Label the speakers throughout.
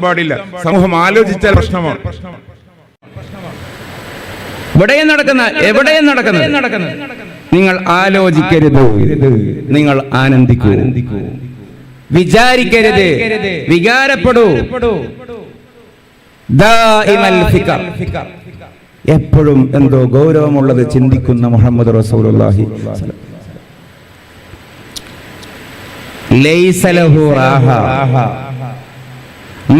Speaker 1: പാടില്ല. സമൂഹം ആലോചിച്ചാൽ പ്രശ്നമാണ്
Speaker 2: ഇവിടെയും നടക്കുന്ന എവിടെയും നടക്കുന്നത്? നിങ്ങൾ ആലോചിക്കരുത്. നിങ്ങൾ ആനന്ദിക്കൂ. വിചാരിക്കരുത്. വികാരപ്പെടൂ. എപ്പോഴും എന്തോ ഗൗരവമുള്ളത് ചിന്തിക്കുന്ന മുഹമ്മദ് റസൂലുള്ളാഹി ലൈസലഹു റാഹ.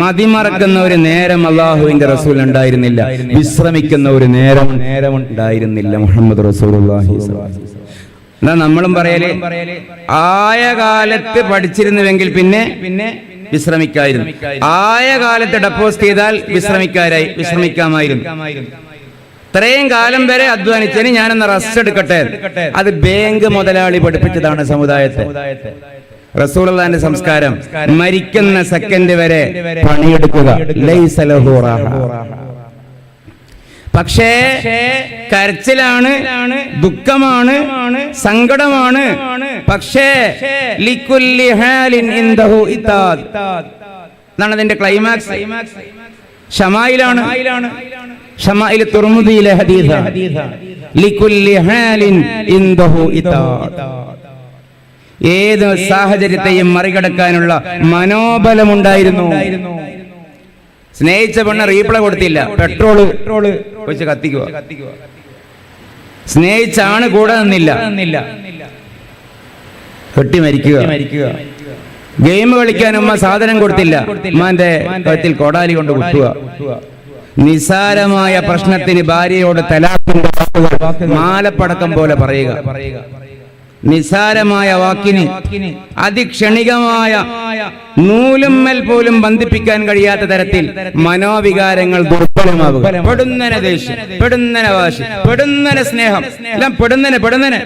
Speaker 2: മതിമറക്കുന്ന ഒരു നേരം അള്ളാഹുവിന്റെ റസൂൽ ഉണ്ടായിരുന്നില്ല. വിശ്രമിക്കുന്ന ഒരു നേരം നേരം ഉണ്ടായിരുന്നില്ല മുഹമ്മദ് റസൂൽ എന്നാ നമ്മളും പറയലേ ആയ കാലത്ത് പഠിച്ചിരുന്നുവെങ്കിൽ പിന്നെ പിന്നെ വിശ്രമിക്കായിരുന്നു. ആയ കാലത്ത് ഡെപ്പോസിറ്റ് ചെയ്താൽ വിശ്രമിക്കാരായി വിശ്രമിക്കാമായിരുന്നു. ഇത്രയും കാലം വരെ അധ്വാനിച്ചതിന് ഞാനൊന്ന് റെസ്റ്റ് എടുക്കട്ടെ അത് ബാങ്ക് മുതലാളി പഠിപ്പിച്ചതാണ് സമുദായത്തെ. റസൂലുള്ളാന്റെ സംസ്കാരം മരിക്കുന്ന സെക്കൻഡ് വരെ പണിയെടുക്കുക. പക്ഷേ കരച്ചിലാണ് ദുഃഖമാണ് സങ്കടമാണ്. പക്ഷേ. എന്നാണ് അതിന്റെ ക്ലൈമാക്സ്? ഷമായിലാണ്. ഷമായിൽ തുറമുദിയിലെ ഹദീസ ലിക്കുല്ലി ഹാലിൻ ഇത്താദ്. ഏത് സാഹചര്യത്തെയും മറികടക്കാനുള്ള മനോബലമുണ്ടായിരുന്നു. സ്നേഹിച്ച പെണ്ണ് റീപ്ലൈ കൊടുത്തില്ല. പെട്രോൾ വെച്ച് കത്തിക്കുക സ്നേഹിച്ചാണ് കൂടെ നിന്നില്ല. കെട്ടി മരിക്കുക ഗെയിം കളിക്കാൻ ഉമ്മ സാധനം കൊടുത്തില്ല. ഉമ്മാന്റെ കഴുത്തിൽ കൊടാലി കൊണ്ട് കുത്തുക നിസാരമായ പ്രശ്നത്തിന് ഭാര്യയോട് തലാഖിന്റെ വാക്കുകൾ മാലപ്പടക്കം പോലെ പറയുക. നിസാരമായ വാക്കിന് അതിക്ഷണികമായ നൂലുമ്മൽ പോലും ബന്ധിപ്പിക്കാൻ കഴിയാത്ത തരത്തിൽ മനോവികാരങ്ങൾ ദുർബലമാവുക. പെടുന്നനെ ദേഷ്യം പെടുന്നനെ വാശി പെടുന്നനെ സ്നേഹം എല്ലാം പെടുന്നനെ പെടുന്നനെ.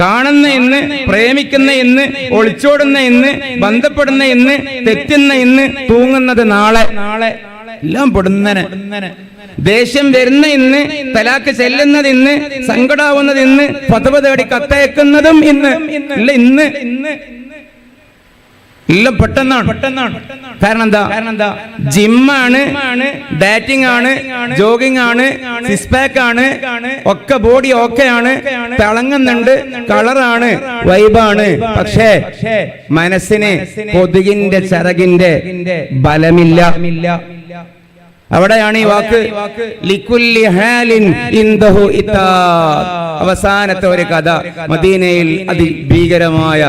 Speaker 2: കാണുന്ന ഇന്ന് പ്രേമിക്കുന്ന ഇന്ന് ഒളിച്ചോടുന്ന ഇന്ന് ബന്ധപ്പെടുന്ന ഇന്ന് തെറ്റുന്ന ഇന്ന് തൂങ്ങുന്നത് നാളെ നാളെ. എല്ലാം പെടുന്നനെ. ദേഷ്യം വരുന്ന ഇന്ന് തലാക്ക് ചെല്ലുന്നത് ഇന്ന് സങ്കടാവുന്നത് ഇന്ന് പതവ് തേടി കത്തയക്കുന്നതും ഇന്ന്. ഇല്ല ഇന്ന്. ഇന്ന് പെട്ടെന്നാണ്. പെട്ടെന്നാണ് കാരണം എന്താ? കാരണം എന്താ ജിമ്മാണ് ആണ് ജോഗിംഗ് ആണ് സിക്സ് ആണ് ഒക്കെ ബോഡി ഓക്കെ ആണ് തിളങ്ങുന്നുണ്ട് കളറാണ് വൈബാണ്. പക്ഷേ മനസ്സിന് കൊതുകിന്റെ ചിറകിന്റെ ബലമില്ല. അവിടെയാണ് ഈ വാക്ക്. ലിക്കുല്ലി ഹാലിൻ. അവസാനത്തെ ഒരു കഥ. മദീനയിൽ അതിഭീകരമായ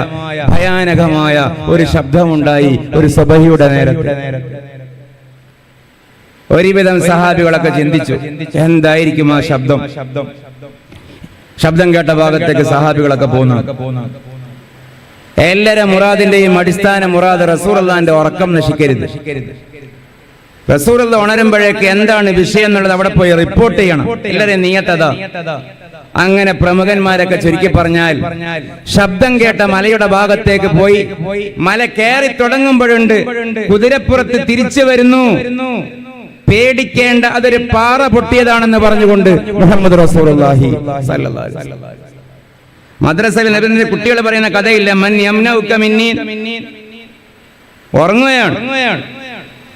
Speaker 2: ഭയാനകമായ ഒരു ശബ്ദമുണ്ടായി ഒരു സ്വഭയുടെ നേരത്തെ. ഒരുവിധം സഹാബികളൊക്കെ ചിന്തിച്ചു എന്തായിരിക്കും ആ ശബ്ദം? ശബ്ദം? കേട്ട ഭാഗത്തേക്ക് സഹാബികളൊക്കെ പോകുന്നു എല്ലാരും മുറാദിന്റെയും അടിസ്ഥാന മുറാദ് റസൂർ അള്ളാന്റെ ഉറക്കം നശിക്കരുത്. റസൂറുള്ള ഉണരുമ്പോഴേക്ക് എന്താണ് വിഷയം എന്നുള്ളത് അവിടെ പോയി റിപ്പോർട്ട് ചെയ്യണം. എല്ലാരെയും നീയത്തതാ. അങ്ങനെ പ്രമുഖന്മാരൊക്കെ ചുരുക്കി പറഞ്ഞാൽ ശബ്ദം കേട്ട മലയുടെ ഭാഗത്തേക്ക് പോയി മല കയറി തുടങ്ങുമ്പോഴുണ്ട് കുതിരപ്പുറത്ത് തിരിച്ചു വരുന്നു. പേടിക്കേണ്ട അതൊരു പാറ പൊട്ടിയതാണെന്ന് പറഞ്ഞുകൊണ്ട് മുഹമ്മദ്. മദ്രസയിൽ നബിന്റെ കുട്ടികൾ പറയുന്ന കഥയില്ല മൻ യംനഉക മിന്നി ഉറങ്ങുകയാണ്.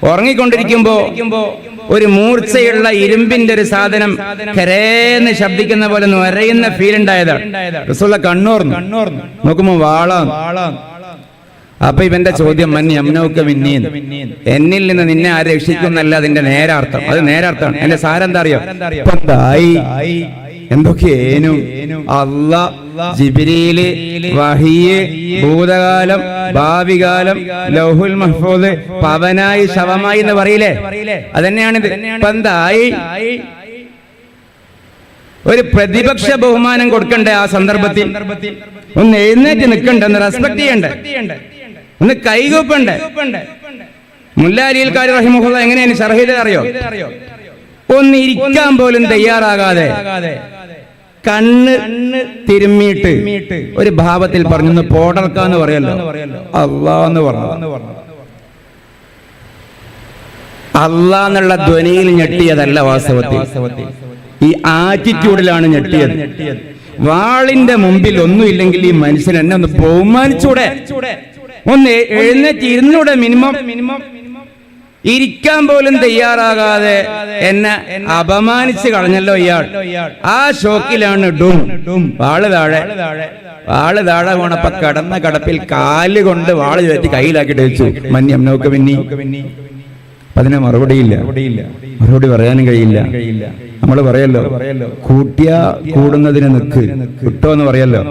Speaker 2: ഉറങ്ങിക്കൊണ്ടിരിക്കുമ്പോ ഒരു മൂർച്ചയുള്ള ഇരുമ്പിന്റെ ഒരു സാധനം കരേന്ന് ശബ്ദിക്കുന്ന പോലെ നൊരയുന്ന ഫീൽ ഉണ്ടായതാണ് റസൂലുള്ള കണ്ണോർന്നു. കണ്ണൂർന്നു. നോക്കുമ്പോ വാളാം അപ്പൊ ഇവന്റെ ചോദ്യം മൻ യംനൗക്ക മിന്നീൻ എന്നിൽ നിന്ന് നിന്നെ ആരെ രക്ഷിക്കുന്നല്ല അതിന്റെ നേരാർത്ഥം. അത് നേരാർത്ഥമാണ്. എന്റെ സാരെന്താ അറിയോ? ഇപ്പൊ എന്തൊക്കെയേനു അല്ല ജിബിരിയിൽ വഹിയ് ഭൂതകാലം ഭാവികാലം ലൗഹുൽ മഹ്ഫൂദ് പവനായി ശവമായി എന്ന് പറയില്ലേ? അതന്നെയാണിത്. പന്തായി ഒരു പ്രതിപക്ഷ ബഹുമാനം കൊടുക്കണ്ടേ ആ സന്ദർഭത്തിൽ? ഒന്ന് എഴുന്നേറ്റ് നിൽക്കണ്ടേ ഒന്ന് റെസ്പെക്ട് ചെയ്യണ്ടേ? ഒന്ന് കൈകൂപ്പണ്ടേ? മുല്ലാലിയൽക്കാർ റഹിമുള്ള എങ്ങനെയാണ്? ഷർഹീദ് അറിയോ? ഒന്ന് ഇരിക്കാൻ പോലും തയ്യാറാകാതെ. കണ്ണ് തിരുമ്മിയിട്ട് ഒരു ഭാവത്തിൽ പറഞ്ഞു ഒന്ന് പോടർക്കാന്ന് പറയല്ലോ. അള്ളാന്ന് പറഞ്ഞു അള്ളാന്നുള്ള ധ്വനിയിൽ ഞെട്ടിയതല്ല വാസ്തവത്തിൽ. ഈ ആറ്റിറ്റ്യൂഡിലാണ് ഞെട്ടിയത്. വാളിന്റെ മുമ്പിൽ ഒന്നുമില്ലെങ്കിൽ ഈ മനുഷ്യൻ എന്നെ ഒന്ന് ബഹുമാനിച്ചൂടെ. ഒന്ന് എഴുന്നേറ്റ് ഇരുന്നൂടെ മിനിമം മിനിമം. ഇരിക്കാൻ പോലും തയ്യാറാകാതെ എന്നെ അപമാനിച്ച് കളഞ്ഞല്ലോ ഇയാൾ. ആ ഷോക്കിലാണ് ഡും. വാൾ താഴെ. വാൾ താഴെ പോണപ്പ കടന്ന കടപ്പിൽ കാൽ കൊണ്ട് വാൾ ചേർത്തി കയ്യിലാക്കിട്ട് വെച്ചു. മന്യം നോക്ക് പിന്നി അതിനെ മറുപടിയില്ല. മറുപടി പറയാനും കഴിയില്ല. നമ്മൾ പറയല്ലോ കൂട്ടിയ കൂടുന്നതിന് നിക്ക് കിട്ടോ എന്ന് പറയല്ലോ.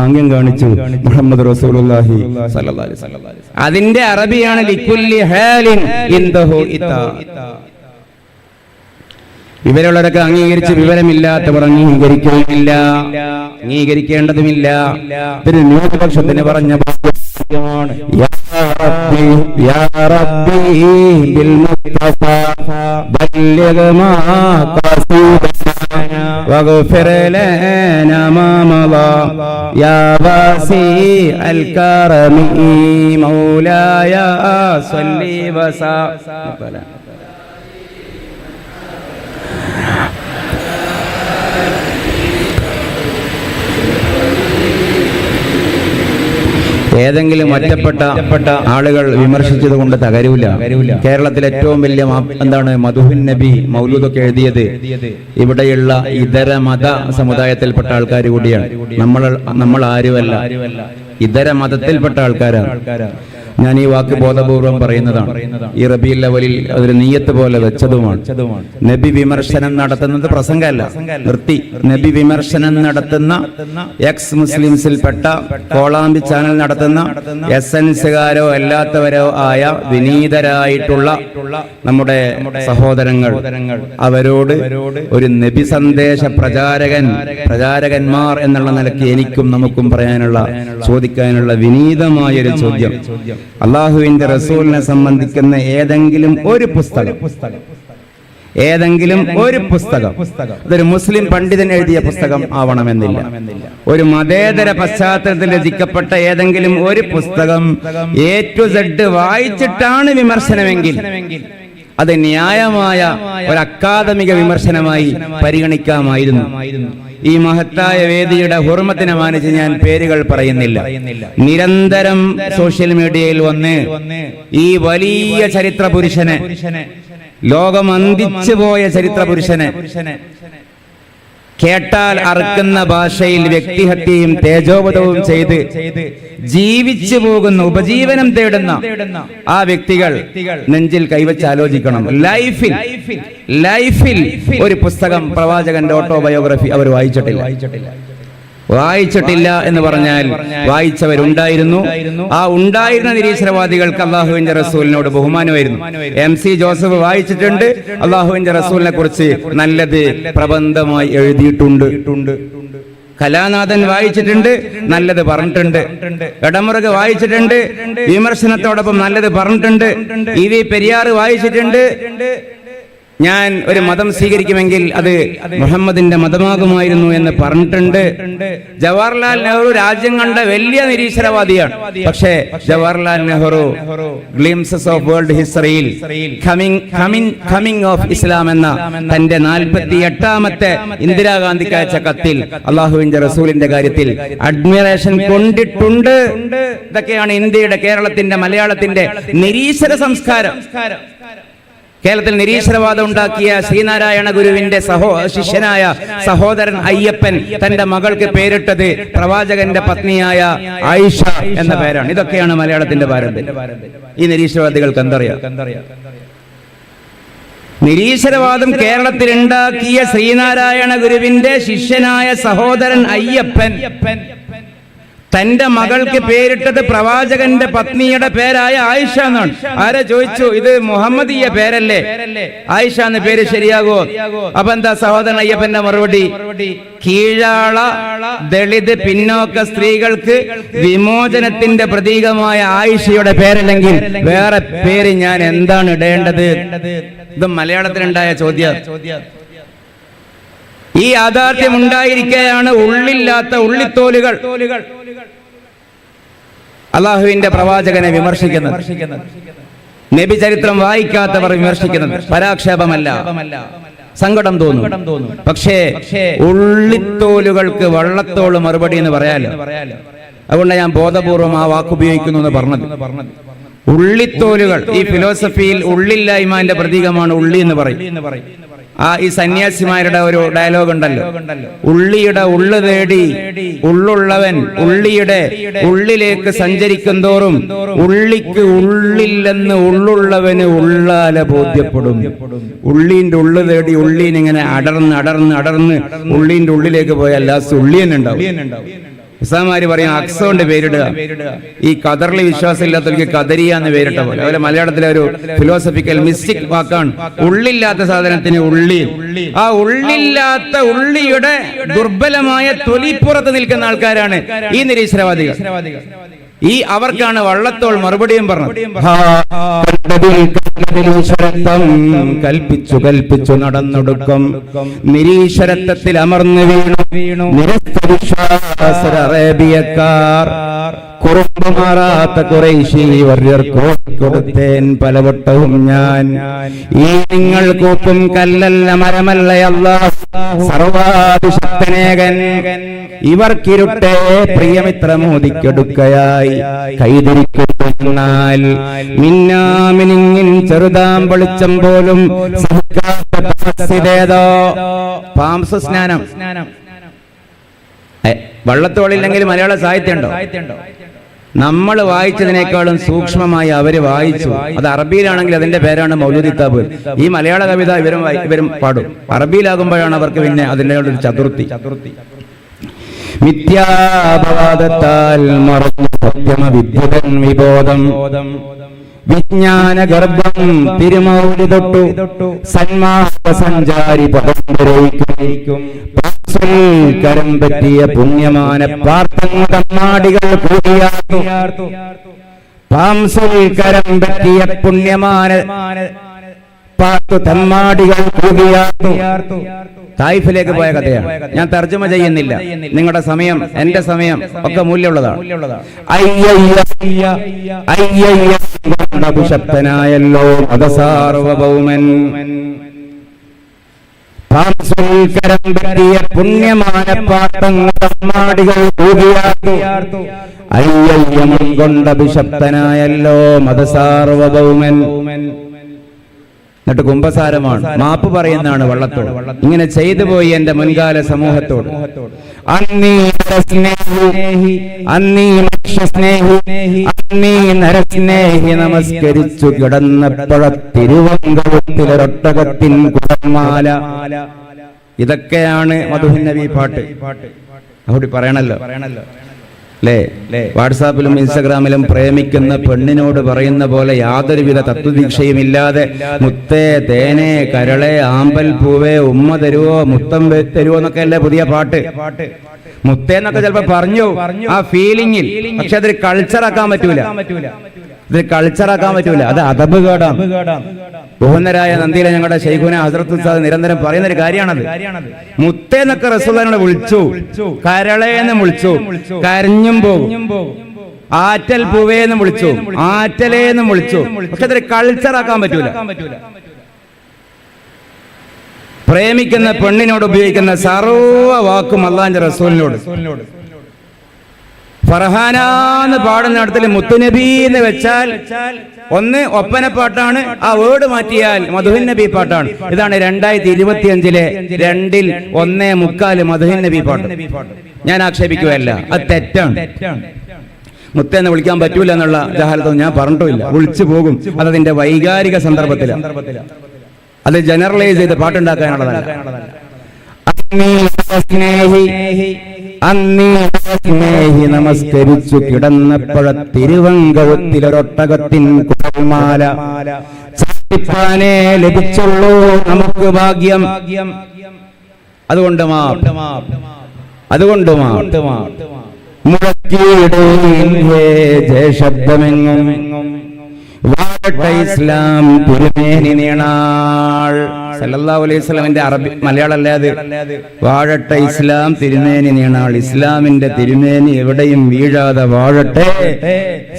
Speaker 2: ആംഗ്യം കാണിച്ചു മുഹമ്മദ് റസൂലുള്ളാഹി സ്വല്ലല്ലാഹി അലൈഹി വസല്ലം. അതിന്റെ അറബിയാണ് ലിക്കുല്ലി ഹാലിൻ ഇൻദഹു ഇത്താ. വിവരമുള്ളവരൊക്കെ അംഗീകരിച്ച് വിവരമില്ലാത്തവർ അംഗീകരിക്കുന്നില്ല അംഗീകരിക്കേണ്ടതുമില്ല. ന്യൂനപക്ഷത്തിന് പറഞ്ഞ ഭാഗ്യമാണ്. യാ റബ്ബി, യാ റബ്ബി ബിൽ മുസ്തഫ ബല്ലിഗ് മാ ഖസീദനാ വഗ്ഫിർ ലനാ മാ മളാ യാ വാസി അൽ ഏതെങ്കിലും ഒറ്റപ്പെട്ട ആളുകൾ വിമർശിച്ചത് കൊണ്ട് തകരൂല കേരളത്തിൽ ഏറ്റവും വലിയ എന്താണ് മധുഹിൻ നബി മൗലൂദൊക്കെ എഴുതിയത്? ഇവിടെയുള്ള ഇതര മത സമുദായത്തിൽപ്പെട്ട ആൾക്കാർ കൂടിയാണ്. നമ്മൾ നമ്മൾ ആരുമല്ല. ഇതര മതത്തിൽപ്പെട്ട ആൾക്കാരാണ്. ഞാൻ ഈ വാക്ക് ബോധപൂർവം പറയുന്നതാണ്. ഈ റബിയിൽ ലെവലിൽ അതൊരു നീയത്ത് പോലെ വെച്ചതുമാണ്. നബി വിമർശനം നടത്തുന്നത് പ്രസംഗമല്ല. നിർത്തി. നബി വിമർശനം നടത്തുന്ന എക്സ് മുസ്ലിംസിൽപ്പെട്ട കോളാമ്പി ചാനൽ നടത്തുന്ന എസൻസുകാരോ അല്ലാത്തവരോ ആയ വിനീതരായിട്ടുള്ള നമ്മുടെ സഹോദരങ്ങൾ. അവരോട് ഒരു നബി സന്ദേശ പ്രചാരകൻ പ്രചാരകന്മാർ എന്നുള്ള നിലയ്ക്ക് എനിക്കും നമുക്കും പറയാനുള്ള ചോദിക്കാനുള്ള വിനീതമായ ഒരു ചോദ്യം. അള്ളാഹുവിന്റെ റസൂലിനെ സംബന്ധിക്കുന്ന ഏതെങ്കിലും ഒരു പുസ്തകം. ഏതെങ്കിലും ഒരു പുസ്തകം. അതൊരു മുസ്ലിം പണ്ഡിതൻ എഴുതിയ പുസ്തകം ആവണമെന്നില്ല. ഒരു മതേതര പശ്ചാത്തലത്തിൽ രചിക്കപ്പെട്ട ഏതെങ്കിലും ഒരു പുസ്തകം എ ടു സെഡ് വായിച്ചിട്ടാണ് വിമർശനമെങ്കിൽ അത് ന്യായമായ ഒരു അക്കാദമിക വിമർശനമായി പരിഗണിക്കാമായിരുന്നു. ഈ മഹത്തായ വേദിയുടെ ഹുർമത്തിനെ മാനിച്ച് ഞാൻ പേരുകൾ പറയുന്നില്ല. നിരന്തരം സോഷ്യൽ മീഡിയയിൽ വന്ന് ഈ വലിയ ചരിത്ര പുരുഷനെ ലോകം അന്തിച്ചു പോയ ചരിത്ര പുരുഷനെ കേട്ടാൽ അറുക്കുന്ന ഭാഷയിൽ വ്യക്തിഹത്യയും തേജോവധവും ചെയ്ത് ജീവിച്ചു പോകുന്ന ഉപജീവനം തേടുന്ന ആ വ്യക്തികൾ നെഞ്ചിൽ കൈവച്ച് ആലോചിക്കണം. ലൈഫിൽ ലൈഫിൽ ഒരു പുസ്തകം പ്രവാചകന്റെ ഓട്ടോബയോഗ്രഫി അവർ വായിച്ചിട്ടില്ല. വായിച്ചിട്ടില്ല എന്ന് പറഞ്ഞാൽ വായിച്ചവരുണ്ടായിരുന്നു. ആ ഉണ്ടായിരുന്ന നിരീശ്വരവാദികൾക്ക് അള്ളാഹുവിന്റെ റസൂലിനോട് ബഹുമാനമായിരുന്നു. എം സി ജോസഫ് വായിച്ചിട്ടുണ്ട്. അള്ളാഹുവിന്റെ റസൂലിനെ കുറിച്ച് നല്ലത് പ്രബന്ധമായി എഴുതിയിട്ടുണ്ട്. കലാനാഥൻ വായിച്ചിട്ടുണ്ട്. നല്ലത് പറഞ്ഞിട്ടുണ്ട്. ഇടമുറക് വായിച്ചിട്ടുണ്ട്. വിമർശനത്തോടൊപ്പം നല്ലത് പറഞ്ഞിട്ടുണ്ട്. ഇ വി പെരിയാർ വായിച്ചിട്ടുണ്ട്. ഞാൻ ഒരു മതം സ്വീകരിക്കുമെങ്കിൽ അത് മുഹമ്മദിന്റെ മതമാകുമായിരുന്നു എന്ന് പറഞ്ഞിട്ടുണ്ട്. ജവഹർലാൽ നെഹ്റു രാജ്യം കണ്ട വലിയ നിരീശ്വരവാദിയാണ്. പക്ഷേ Jawaharlal Nehru glimpses of world ഹിസ്റ്ററിയിൽ കമ്മിങ് ഓഫ് ഇസ്ലാം എന്ന തന്റെ നാൽപ്പത്തി എട്ടാമത്തെ ഇന്ദിരാഗാന്ധിക്ക് അയച്ച കത്തിൽ അള്ളാഹുവിന്റെ റസൂലിന്റെ കാര്യത്തിൽ അഡ്മിറേഷൻ കൊണ്ടിട്ടുണ്ട്. ഇതൊക്കെയാണ് ഇന്ത്യയുടെ കേരളത്തിന്റെ മലയാളത്തിന്റെ നിരീശ്വര സംസ്കാരം. കേരളത്തിൽ നിരീശ്വരവാദം ഉണ്ടാക്കിയ ശ്രീനാരായണ ഗുരുവിന്റെ സഹോ ശിഷ്യനായ സഹോദരൻ അയ്യപ്പൻ തന്റെ മകൾക്ക് പേരിട്ടത് പ്രവാചകന്റെ പത്നിയായ ആയിഷ എന്ന പേരാണ്. ഇതൊക്കെയാണ് മലയാളത്തിന്റെ പാരമ്പര്യം ഈ നിരീശ്വരവാദികൾക്ക് എന്തറിയാം? നിരീശ്വരവാദം കേരളത്തിൽ ഉണ്ടാക്കിയ ശ്രീനാരായണ ഗുരുവിന്റെ ശിഷ്യനായ സഹോദരൻ അയ്യപ്പൻ തന്റെ മകൾക്ക് പേരിട്ടത് പ്രവാചകന്റെ പത്നിയുടെ പേരായ ആയിഷ എന്നാണ്. ആരെ ചോദിച്ചു? ഇത് മുഹമ്മദീയ പേരല്ലേ? ആയിഷ എന്ന പേര് ശരിയാകോ അപ്പൊ എന്താ സഹോദരൻ അയ്യപ്പന്റെ മറുപടി? കീഴാള ദളിത് പിന്നോക്ക സ്ത്രീകൾക്ക് വിമോചനത്തിന്റെ പ്രതീകമായ ആയിഷയുടെ പേരല്ലെങ്കിൽ വേറെ പേര് ഞാൻ എന്താണ് ഇടേണ്ടത്? ഇത് മലയാളത്തിലുണ്ടായ ചോദ്യം. ഈ യാഥാർത്ഥ്യം ഉണ്ടായിരിക്കുകയാണ് ഉള്ളില്ലാത്ത ഉള്ളിത്തോലുകൾ. അള്ളാഹുവിന്റെ പ്രവാചകനെ വിമർശിക്കുന്നു നബി ചരിത്രം വായിക്കാത്തവർ വിമർശിക്കുന്നത്. പരാക്ഷേപമല്ല. സങ്കടം തോന്നും. പക്ഷേ ഉള്ളിത്തോലുകൾക്ക് വള്ളത്തോൾ മറുപടി എന്ന് പറയാലോ? അതുകൊണ്ട് ഞാൻ ബോധപൂർവം ആ വാക്ക് ഉപയോഗിക്കുന്നു എന്ന് പറഞ്ഞത്. ഉള്ളിത്തോലുകൾ ഈ ഫിലോസഫിയിൽ ഉള്ളില്ലായ്മന്റെ പ്രതീകമാണ് ഉള്ളി എന്ന് പറയും. ആ ഈ സന്യാസിമാരുടെ ഒരു ഡയലോഗ് ഉണ്ടല്ലോ. ഉള്ളിയുടെ ഉള്ളു തേടി ഉള്ളുള്ളവൻ ഉള്ളിയുടെ ഉള്ളിലേക്ക് സഞ്ചരിക്കും തോറും ഉള്ളിക്ക് ഉള്ളില്ലെന്ന് ഉള്ളുള്ളവന് ഉള്ളാല ബോധ്യപ്പെടും. ഉള്ളീന്റെ ഉള്ളു തേടി ഉള്ളീനിങ്ങനെ അടർന്ന് അടർന്ന് അടർന്ന് ഉള്ളീന്റെ ഉള്ളിലേക്ക് പോയാൽ ലാസ്റ്റ് ഉള്ളി ഉസ്താമാര് പറയും അക്സോണ്ട് പേരിടുക. ഈ കദറിലെ വിശ്വാസം ഇല്ലാത്തവർക്ക് കദരിയ എന്ന് പേരിട്ട പോലെ. അതുപോലെ മലയാളത്തിലെ ഒരു ഫിലോസഫിക്കൽ മിസ്റ്റിക് വാക്കാണ് ഉള്ളില്ലാത്ത സാധനത്തിന് ഉള്ളി. ആ ഉള്ളില്ലാത്ത ഉള്ളിയുടെ ദുർബലമായ തൊലിപ്പുറത്ത് നിൽക്കുന്ന ആൾക്കാരാണ് ഈ നിരീശ്വരവാദികൾ. ഈ അവർക്കാണ് വള്ളത്തോൾ മറുപടിയും പറഞ്ഞത്. കൽപ്പിച്ചു കൽപ്പിച്ചു നടന്നൊടുക്കം. നിരീശ്വരത്വത്തിൽ അമർന്നു വീണു. വീണു. നിരസ്തവിശ്വാസര അറേബ്യക്കാർ കുറുമ്പ് മാറാത്ത കുറേശി വര്യർ കൊടുത്തേൻ പലവട്ടവും ഞാൻ. ഈ നിങ്ങൾ കൂപ്പും കല്ലല്ല മരമല്ല സർവാതിശക്തനേകൻ ഇവർക്കിരുട്ടെ പ്രിയമിത്ര മോദിക്കെടുക്കയായി കൈതിരിക്കുന്നാൽ മിന്നാമിനിങ്ങിൻ ചെറുതാം വെളിച്ചം പോലും സഹിക്കാത്ത പാംസ സ്നാനം. വള്ളത്തോളില്ലെങ്കിൽ മലയാള സാഹിത്യം ഉണ്ടോ നമ്മൾ വായിച്ചതിനേക്കാളും സൂക്ഷ്മമായി അവർ വായിച്ചു. അത് അറബിയിലാണെങ്കിൽ അതിന്റെ പേരാണ് മൗലൂദി ഈ മലയാള കവിത ഇവരും ഇവരും പാടും. അറബിയിലാകുമ്പോഴാണ് അവർക്ക് പിന്നെ അതിന്റെ ഒരു ചതുർത്ഥി. മിഥ്യാപവാദത്താൽ മറന്നു സത്യമ വിദ്യുതൻ വിജ്ഞാന ഗർഭം തിരുമൗലി തൊട്ടു. സന്മാർഗ സഞ്ചാരി പദം കരം പറ്റിയ പുണ്യമാന പാർത്ഥങ്ങൾ കണ്ണാടികൾ കൂടിയാർത്തു. പാംസിൽ കരം പറ്റിയ പുണ്യമാന പാർത്തു തമ്മാടികൾ കൂടിയാർത്തു. തായിഫിലേക്ക് പോയ കഥയാണ്. ഞാൻ തർജമ ചെയ്യുന്നില്ല. നിങ്ങളുടെ സമയം എന്റെ സമയം ഒക്കെ മൂല്യമുള്ളതാണ്. അയ്യയ്യ, അയ്യയ്യ, അഭിഷക്തനായല്ലോ മതസാർവഭൗമൻ പാംസുൽക്കരം പറ്റിയ പുണ്യമാന പാട്ടങ്ങൾ കൂടിയാർത്തു അയ്യയ്യമം കൊണ്ട അഭിഷക്തനായല്ലോ മതസാർവഭൗമൻ. എന്നിട്ട് കുംഭസാരമാണ്. മാപ്പ് പറയുന്നതാണ് വള്ളത്തോട്. ഇങ്ങനെ ചെയ്തു പോയി എന്റെ മുൻകാല സമൂഹത്തോട്. അന്നീ നരസ്നേഹി അന്നീ അന്നീ നരസ്നേഹി നമസ്കരിച്ചു കിടന്നപ്പോഴ തിരുവങ്കവത്തിലൊട്ടകത്തിൻ കുടമാല. ഇതൊക്കെയാണ് മധുഹിൻ നബി പാട്ട്. അവിടെ പറയണല്ലോ പറയണല്ലോ. അല്ലേ വാട്സാപ്പിലും ഇൻസ്റ്റഗ്രാമിലും പ്രേമിക്കുന്ന പെണ്ണിനോട് പറയുന്ന പോലെ യാതൊരുവിധ തത്വദീക്ഷയും ഇല്ലാതെ മുത്തേ തേനെ കരളെ ആമ്പൽ പൂവേ ഉമ്മ തരുവോ മുത്തം തരുവോ എന്നൊക്കെ അല്ലേ പുതിയ പാട്ട്. മുത്തേന്നൊക്കെ ചിലപ്പോ പറഞ്ഞു ആ ഫീലിംഗിൽ പക്ഷെ അതൊരു കൾച്ചറാക്കാൻ പറ്റൂല. ഇത് കൾച്ചറാക്കാൻ പറ്റൂല. അത് അതബ് കേടാണ് ബഹുന്നരായ നന്ദിയിലെ ഞങ്ങളുടെ ശൈഖുന ഹസ്രത്ത് ഉസ്താദ് നിരന്തരം പറയുന്ന ഒരു കാര്യമാണത്. മുത്തേന്നൊക്കെ റസൂലിനെ വിളിച്ചു. കരളേന്ന് വിളിച്ചു. കരഞ്ഞും പോകും ആറ്റൽ പൂവേന്ന് വിളിച്ചു. ആറ്റലേന്ന് വിളിച്ചു. പക്ഷെ അതൊരു കൾച്ചറാക്കാൻ പറ്റൂല. പ്രേമിക്കുന്ന പെണ്ണിനോട് ഉപയോഗിക്കുന്ന സർവ വാക്കും അള്ളാന്റെ റസൂലിനോട്. ഫർഹാനാന്ന് പാടുന്നിടത്തിൽ മുത്തുനബി എന്ന് വെച്ചാൽ ഒന്ന് ഒപ്പന പാട്ടാണ് ആ വേർഡ് മാറ്റിയാൽ മധുഹിൻ നബി പാട്ടാണ്. ഇതാണ് രണ്ടായിരത്തി ഇരുപത്തി അഞ്ചിലെ രണ്ടിൽ ഒന്നേ മുക്കാൽ മധുഹിൻ നബി പാട്ട്. ഞാൻ ആക്ഷേപിക്കുകയല്ല അത് തെറ്റാണ്. മുത്തേനെ വിളിക്കാൻ പറ്റൂല എന്നുള്ള ജഹാലത്തൊന്നും ഞാൻ പറഞ്ഞിട്ടില്ല വിളിച്ചു പോകും. അത് അതിന്റെ വൈകാരിക സന്ദർഭത്തിൽ അത് ജനറലൈസ് ചെയ്ത് പാട്ടുണ്ടാക്കാനുള്ളതല്ല. അന്നീ സ്നേഹി അന്നീ സ്നേഹി നമസ്കരിച്ചു കിടന്നപ്പോഴ തിരുവങ്കവത്തിലൊരൊട്ടകത്തിൻ ചാത്തിപ്പാനെ ലഭിച്ചുള്ളൂ നമുക്ക് ഭാഗ്യം. അതുകൊണ്ട് മാ അതുകൊണ്ട് മാ ജയശബ്ദമെങ്ങും. ഇസ്ലാം തിരുമേനി നീണാൾ. സല്ലല്ലാഹു അലൈഹി അറബി മലയാളം അല്ലാതെ വാഴട്ടെ ഇസ്ലാം തിരുമേനി നീണാൾ ഇസ്ലാമിന്റെ തിരുമേനി എവിടെയും വീഴാതെ വാഴട്ടെ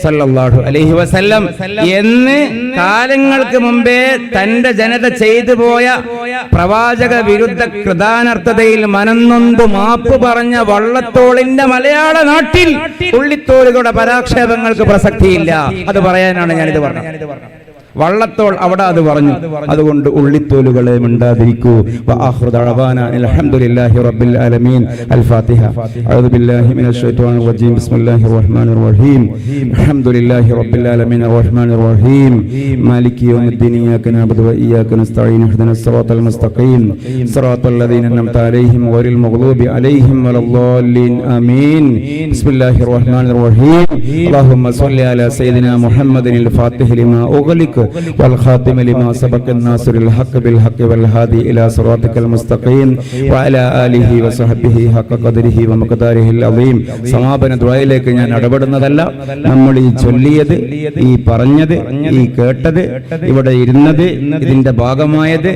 Speaker 2: സല്ലല്ലാഹു അലൈഹി വസല്ലം എന്ന് കാലങ്ങൾക്ക് മുമ്പേ തന്റെ ജനത ചെയ്തു പോയ പ്രവാചക വിരുദ്ധ കൃതാനർത്ഥതയിൽ മനന്നൊന്ത് മാപ്പ് പറഞ്ഞ വള്ളത്തോളിന്റെ മലയാള നാട്ടിൽ ഉള്ളിത്തോലുകളുടെ പരാക്ഷേപങ്ങൾക്ക് പ്രസക്തിയില്ല. അത് പറയാനാണ് ഞാനിത് പറഞ്ഞത്. വള്ളത്തോൾ അവിടെ അത് പറഞ്ഞു അതുകൊണ്ട് ഉള്ളിത്തോലുകളെ മിണ്ടാതിരിക്കൂ വആഖിറു ദഅവാന അൽഹംദുലില്ലാഹി റബ്ബിൽ ആലമീൻ അൽ ഫാത്തിഹ അഊദു ബില്ലാഹി മിനശ് ശൈത്വാനിർ റജീം ബിസ്മില്ലാഹിർ റഹ്മാനിർ റഹീം അൽഹംദുലില്ലാഹി റബ്ബിൽ ആലമീൻ അർറഹ്മാനിർ റഹീം മാലികി യൗമിദ്ദീൻ ഇയ്യാക നഅബുദു വഇയ്യാക നസ്തഈൻ ഇഹ്ദിനസ് സിറാത്തൽ മുസ്തഖീം സിറാത്തൽ ലദീന അൻഅംത അലൈഹിം ഗൈറിൽ മഗ്ദൂബി അലൈഹിം വലദ്ദാല്ലീൻ ആമീൻ ബിസ്മില്ലാഹിർ റഹ്മാനിർ റഹീം اللهم صل على سيدنا محمد الفاتح لما أغلق والخاتم لما سبق الناصر الحق بالحق والهادي إلى صراطك المستقيم وعلى آله وصحبه حق قدره ومقداره العظيم സമാപന ദ്വായിലേക്ക് ഞാൻ ഇടപെടുന്നതല്ല നമ്മൾ ഈ ചൊല്ലിയത് ഈ പറഞ്ഞത് ഈ കേട്ടത് ഇവിടെ ഇരുന്നത് ഇതിന്റെ ഭാഗമായത്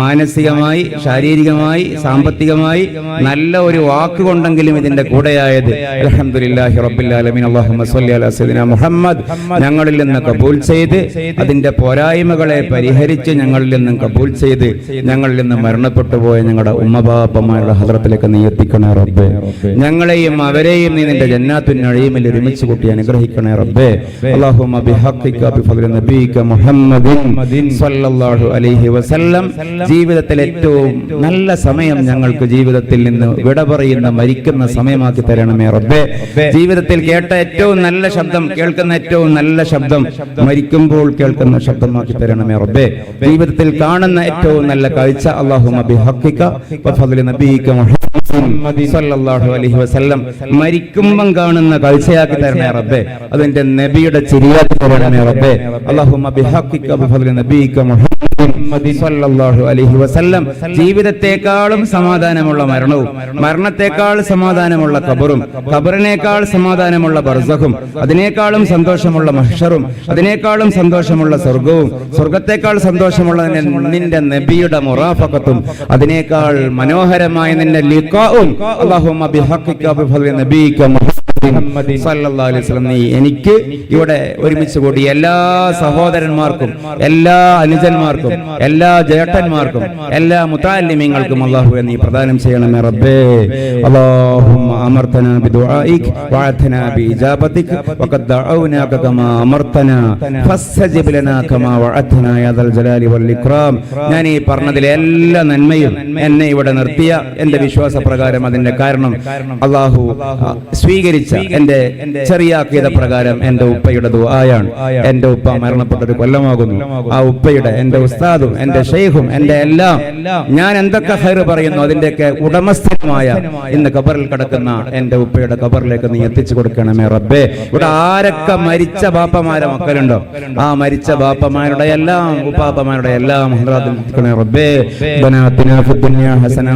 Speaker 2: മാനസികമായി ശാരീരികമായി സാമ്പത്തികമായി നല്ല ഒരു വാക്ക് കൊണ്ടെങ്കിലും ഇതിന്റെ കൂടെയായത് അൽഹംദുലില്ലാഹി റബ്ബിൽ ആലമീൻ അല്ലാഹുമ്മ സ്വല്ലി അലാ സയ്യിദിനാ മുഹമ്മദ് ഞങ്ങളിൽ നിന്ന് കബൂൽ ചെയ്ത് അതിന്റെ പോരായ്മകളെ പരിഹരിച്ച് ഞങ്ങളിൽ നിന്നും കബൂൽ ചെയ്ത് ഞങ്ങളിൽ നിന്ന് മരണപ്പെട്ടു പോയ ഞങ്ങളുടെ ഉമ്മബാപ്പമാരുടെ ഹദ്രത്തിലേക്ക് നീ എത്തിക്കണേ റബ്ബേ. ഞങ്ങളെയും അവരെയും നീ നിന്റെ ജന്നാത്തിനഴിയുമിൽ ഒരുമിച്ച് കൂട്ടി അനുഗ്രഹിക്കണേ റബ്ബേ. സ്വല്ലല്ലാഹു അലൈഹി വസല്ലം. ജീവിതത്തിൽ ഏറ്റവും നല്ല സമയം ഞങ്ങൾക്ക് ജീവിതത്തിൽ നിന്ന് വിട പറയുന്ന മരിക്കുന്ന സമയമാക്കി തരണമേ റബ്ബേ. ജീവിതത്തിൽ കേട്ട ഏറ്റവും നല്ല ശബ്ദം കേൾക്കുന്ന ഏറ്റവും നല്ല ശബ്ദം മരിക്കുമ്പോൾ കേൾക്കുന്ന ശബ്ദമാക്കി തരണമേ റബ്ബേ. ജീവിതത്തിൽ കാണുന്ന ഏറ്റവും നല്ല കാഴ്ച വസല്ലം. മരിക്കുമ്പം കാണുന്ന കാഴ്ചയാക്കി തരണേ റബ്ബേ. അതിന്റെ നബിയുടെ ചിരിയാക്കി തരണമേ റബ്ബേ. നബിയിക മുഹമ്മദിൻ സ്വല്ലല്ലാഹു അലൈഹി വസല്ലം. ജീവിതത്തെക്കാളും സമാധാനമുള്ള മരണവും മരണത്തെക്കാൾ സമാധാനമുള്ള കബറും കബറിനേക്കാൾ സമാധാനമുള്ള ബർസഖും അതിനേക്കാളും സന്തോഷമുള്ള മഹ്ഷറും അതിനേക്കാളും സന്തോഷമുള്ള സ്വർഗവും സ്വർഗത്തെക്കാൾ സന്തോഷമുള്ള നിന്റെ- നബിയുടെ മുറാഫക്കത്തും അതിനേക്കാൾ മനോഹരമായ നിന്റെ ലിക്കാവും അള്ളാഹു ബിഫദ്ലി നബിയിക മുഹമ്മദിൻ സല്ലല്ലാഹു അലൈഹി വസല്ലം നീ എനിക്ക് ഇവിടെ ഒരുമിച്ച് കൂടി എല്ലാ സഹോദരന്മാർക്കും എല്ലാ അനുജന്മാർക്കും എല്ലാ ജേട്ടന്മാർക്കും എല്ലാ മുത്താലിമീങ്ങൾക്കും അള്ളാഹു നീ പ്രദാനം ചെയ്യണമേ റബ്ബേ اللهم أمرتنا بدعائك وعدتنا بإجابتك وقد دعوناك كما أمرتنا فاستجب لنا كما وعدتنا يا ذا الجلال والإكرام ഞാൻ ഈ പറഞ്ഞതിലെ എല്ലാ നന്മയും എന്നെ ഇവിടെ നിർത്തിയ എന്റെ വിശ്വാസ പ്രകാരം അതിന്റെ കാരണം അള്ളാഹു ആ, സ്വീകരിച്ച എന്റെ ചെറിയ ആക്കിയത പ്രകാരം എന്റെ ഉപ്പയുടെ ദുആയാണ്. എന്റെ ഉപ്പ മരണപ്പെട്ട ഒരു കൊല്ലമാകുന്നു. ആ ഉപ്പയുടെ എന്റെ ഉസ്താദും എന്റെ ഷെയ്ഖും എന്റെ എല്ലാം ഞാൻ എന്തൊക്കെ ഹൈർ പറയുന്നു അതിന്റെയൊക്കെ ഉടമസ്ഥനുമായ ഇന്ന് കബറിൽ കിടക്കുന്ന എന്റെ ഉപ്പയുടെ കബറിലേക്ക് നീ എത്തിച്ചു കൊടുക്കണമേ റബ്ബേ. ഇവിടെ ആരൊക്കെ മരിച്ച ബാപ്പമാരെ മക്കളുണ്ടോ? ആ മരിച്ച ബാപ്പമാരുടെ എല്ലാം ഉപ്പാപ്പമാരുടെ എല്ലാം എത്തിക്കണേ റബ്ബേ. ഹസന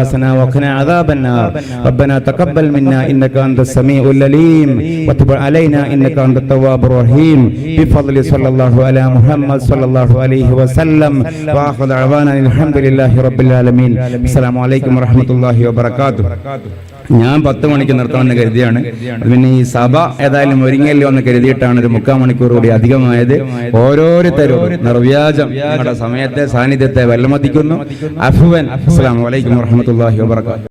Speaker 2: ഹസന വഖന അദാബന്നാർ. റബ്ബനാ തഖബ്ബൽ മിന്നാ ഇന്നക وقنا عذاب النار ربنا تقبل منا إنك أنت السميع العليم وتب علينا إنك أنت التواب الرحيم بفضل صلى الله على محمد صلى الله عليه وسلم وآخر دعوانا الحمد لله رب العالمين السلام عليكم ورحمة الله وبركاته ഞാൻ പത്ത് മണിക്ക് നിർത്തണമെന്ന് കരുതിയാണ് അത് പിന്നെ ഈ സഭ ഏതായാലും ഒരുങ്ങിയല്ലോ എന്ന് കരുതിയിട്ടാണ് ഒരു മുക്കാൽ മണിക്കൂർ കൂടി അധികമായത് ഓരോരുത്തരും നിർവ്യാജം നിങ്ങളുടെ സമയത്തെ സാന്നിധ്യത്തെ വല്ലമതിക്കുന്നു അഫുവൻ അസ്സാം വലൈക്കും വർഹമത്തല്ലാഹി വാബർക്കാത്തു